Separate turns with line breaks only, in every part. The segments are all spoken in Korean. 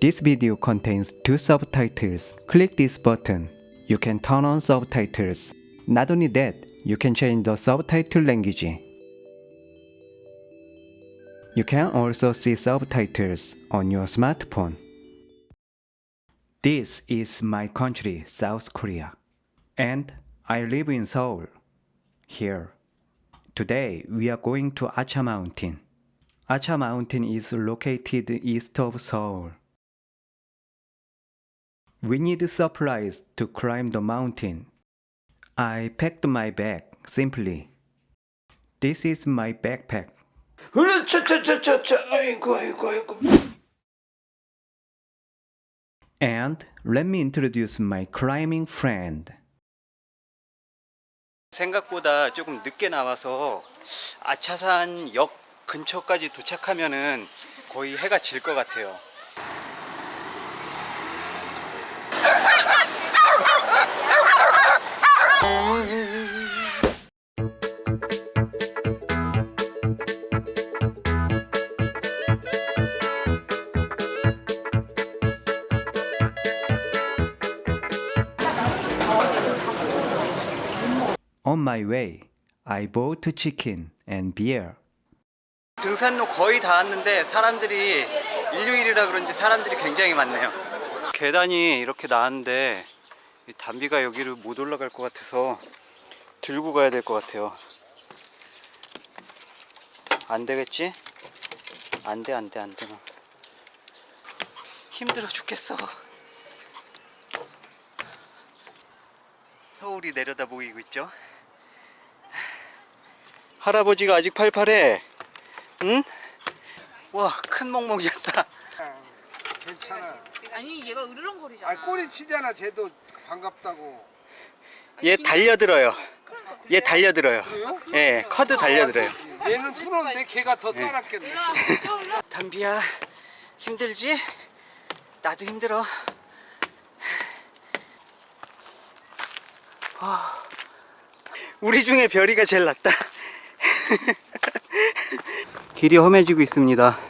This video contains two subtitles. Click this button. You can turn on subtitles. Not only that, you can change the subtitle language. You can also see subtitles on your smartphone. This is my country, South Korea. And I live in Seoul. Here. Today we are going to Acha Mountain. Acha Mountain is located east of Seoul. We need supplies to climb the mountain. I packed my bag simply. This is my backpack.
으르차차차차차 아이고 아이고 아이고
And let me introduce my climbing friend.
생각보다 조금 늦게 나와서 아차산 역 근처까지 도착하면은 거의 해가 질 것 같아요.
On my way, I bought chicken and beer.
등산로 거의 다 왔는데 사람들이 일요일이라 그런지 사람들이 굉장히 많네요. 계단이 이렇게 나왔는데 이 담비가 여기를 못 올라갈 것 같아서 들고 가야 될 것 같아요. 안 되겠지? 안 돼, 안 돼, 안 돼. 힘들어 죽겠어. 서울이 내려다 보이고 있죠? 할아버지가 아직 팔팔해. 응? 와, 큰 멍멍이었다.
괜찮아.
아니 얘가 으르렁거리잖아.
아 꼬리 치잖아. 쟤도 반갑다고.
얘 달려들어요. 얘 달려들어요.
그래요?
예, 커드 달려들어요.
얘는 순한데 걔가 더 따랐겠네.
담비야, 힘들지? 나도 힘들어. 아, 우리 중에 별이가 제일 낫다. 길이 험해지고 있습니다.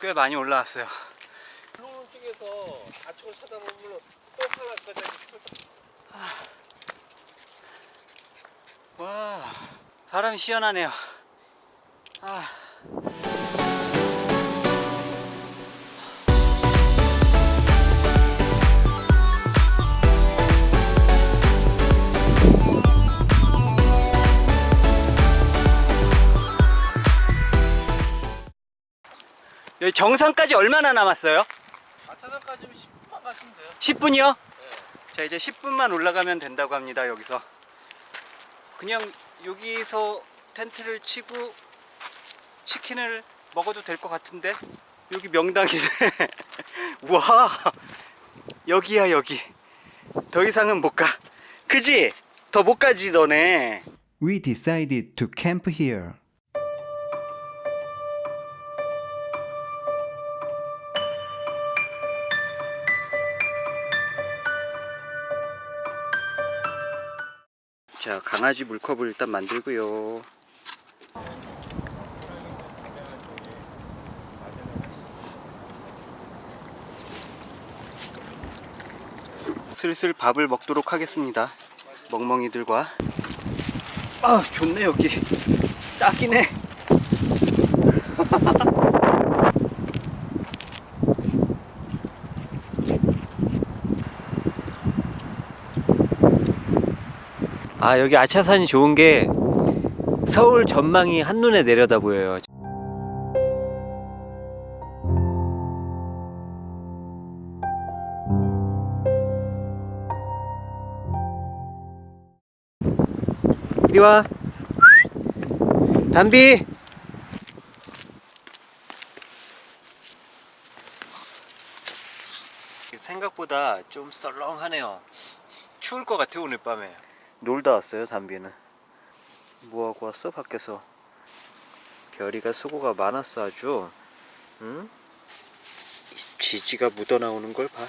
꽤 많이 올라왔어요.
거기
와, 바람이 시원하네요. 아. 정상까지 얼마나 남았어요?
아차산까지는 10분 가시면 돼요.
10분이요? 자 이제 10분만 올라가면 된다고 합니다 여기서 그냥 여기서 텐트를 치고 치킨을 먹어도 될 것 같은데 여기 명당이네 와 여기야 여기 더 이상은 못가 그지? 더 못 가지 너네
We decided to camp here.
강아지 물컵을 일단 만들고요. 슬슬 밥을 먹도록 하겠습니다. 멍멍이들과. 아 좋네 여기. 딱이네 아 여기 아차산이 좋은 게 서울 전망이 한눈에 내려다 보여요. 이리 와. 담비. 생각보다 좀 썰렁하네요. 추울 것 같아 오늘 밤에. 놀다 왔어요 담비는. 뭐 하고 왔어 밖에서? 별이가 수고가 많았어 아주. 응? 이 지지가 묻어 나오는 걸 봐.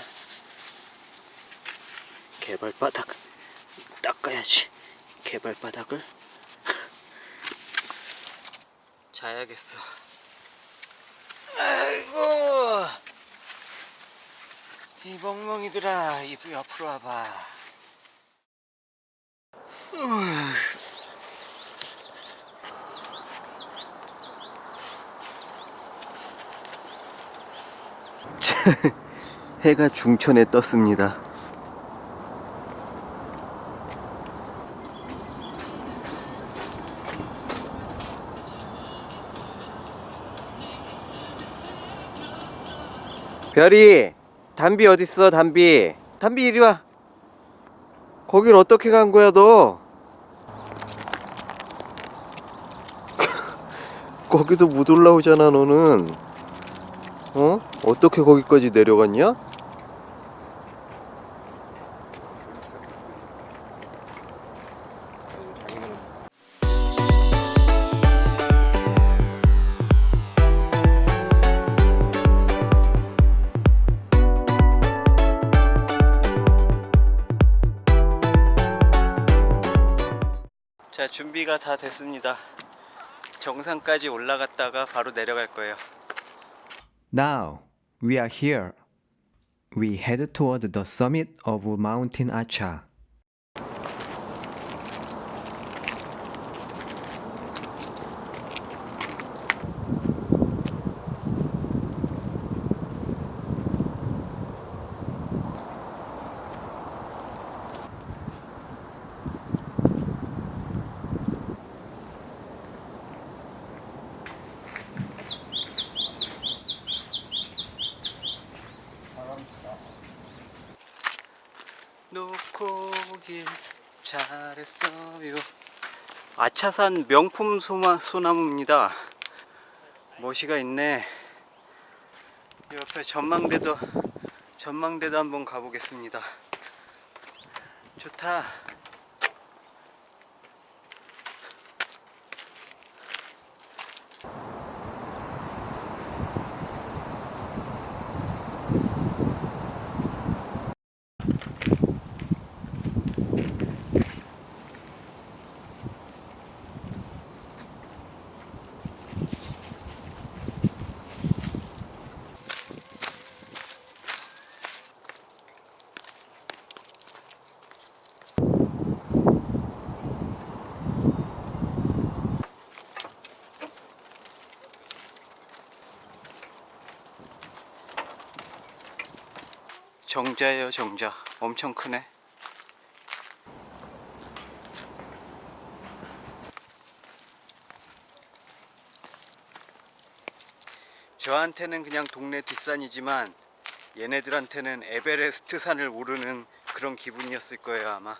개발바닥 닦아야지. 개발바닥을. 자야겠어. 아이고. 이 멍멍이들아, 이부 옆으로 와봐. 해가 중천에 떴습니다. 별이, 담비 어딨어, 담비? 담비 이리 와. 거길 어떻게 간 거야, 너? 거기도 못 올라오잖아, 너는. 어? 어떻게 거기까지 내려갔냐? 자, 준비가 다 됐습니다. 정상까지 올라갔다가 바로 내려갈 거예요.
Now we are here. We head toward the summit of Mountain Acha.
놓고 보길 잘했어요. 아차산 명품 소마, 소나무입니다. 멋이가 있네. 옆에 전망대도 전망대도 한번 가보겠습니다. 좋다. 정자예요, 정자. 엄청 크네. 저한테는 그냥 동네 뒷산이지만 얘네들한테는 에베레스트 산을 오르는 그런 기분이었을 거예요, 아마.